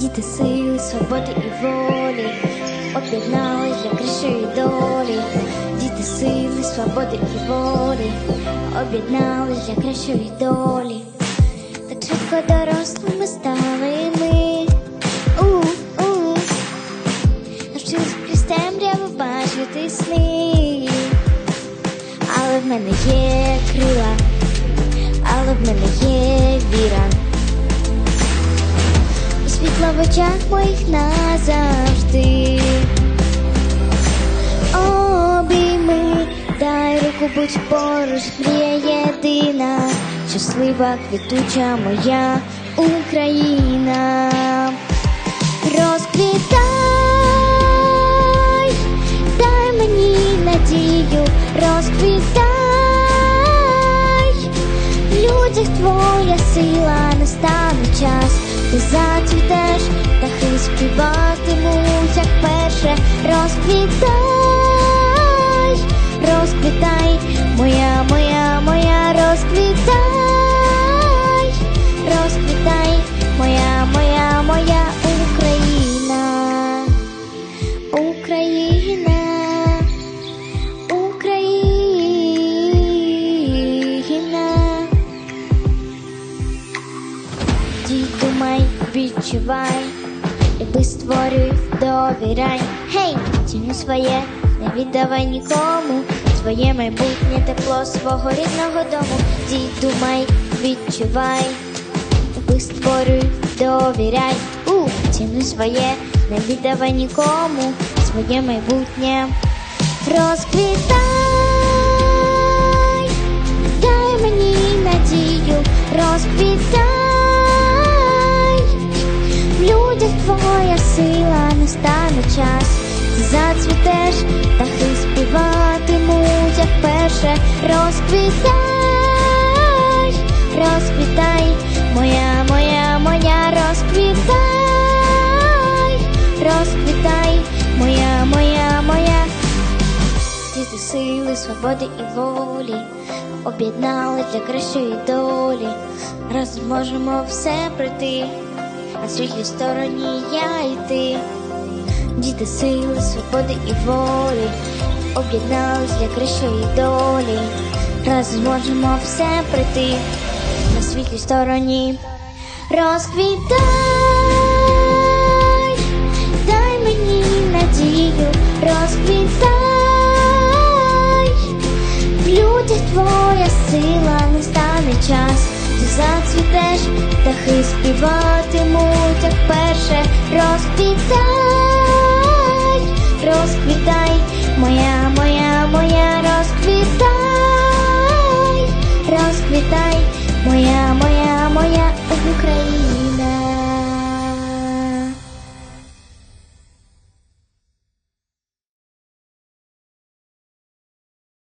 Діти сили, свободи і волі, об'єднались для кращої долі. Діти сили, свободи і волі, об'єднались для кращої долі. Так швидко дорослими стали ми. У-у. Навчились крізь темряву бачити сни. Але в мене є крила, в очах моїх назавжди. Обійми, дай руку, будь поруч, мрія єдина, щаслива, квітуча моя Україна. Розквітай, дай мені надію, розквітай, в людях твоя розквітай, розквітай, моя, моя, моя, розквітай, розквітай, моя, моя, моя Україна, Україна, Україна. Дій, думай, відчувай, люби створюй, довіряй. Гей, ціню своє, не віддавай нікому. Своє майбутнє тепло свого рідного дому. Дій, думай, відчувай, люби створюй, довіряй. У, цінуй своє, не віддавай нікому. Своє майбутнє розквітай. Твоя сила настане час, зацвітеш, птахи співатимуть, як перше, розквітай, розквітай, моя, моя, моя, розквітай, розквітай, моя, моя, моя. Діти сили, свободи і волі об'єднали для кращої долі. Разом можемо все пройти, на світлій стороні я і ти. Діти сили, свободи і волі об'єднались для кращої долі. Разом зможемо все прийти на світлій стороні. Розквітай, зацвітеш, птахи співатимуть, як перше, розквітай, розквітай, моя, моя, моя, розквітай, розквітай, моя, моя, моя Україна.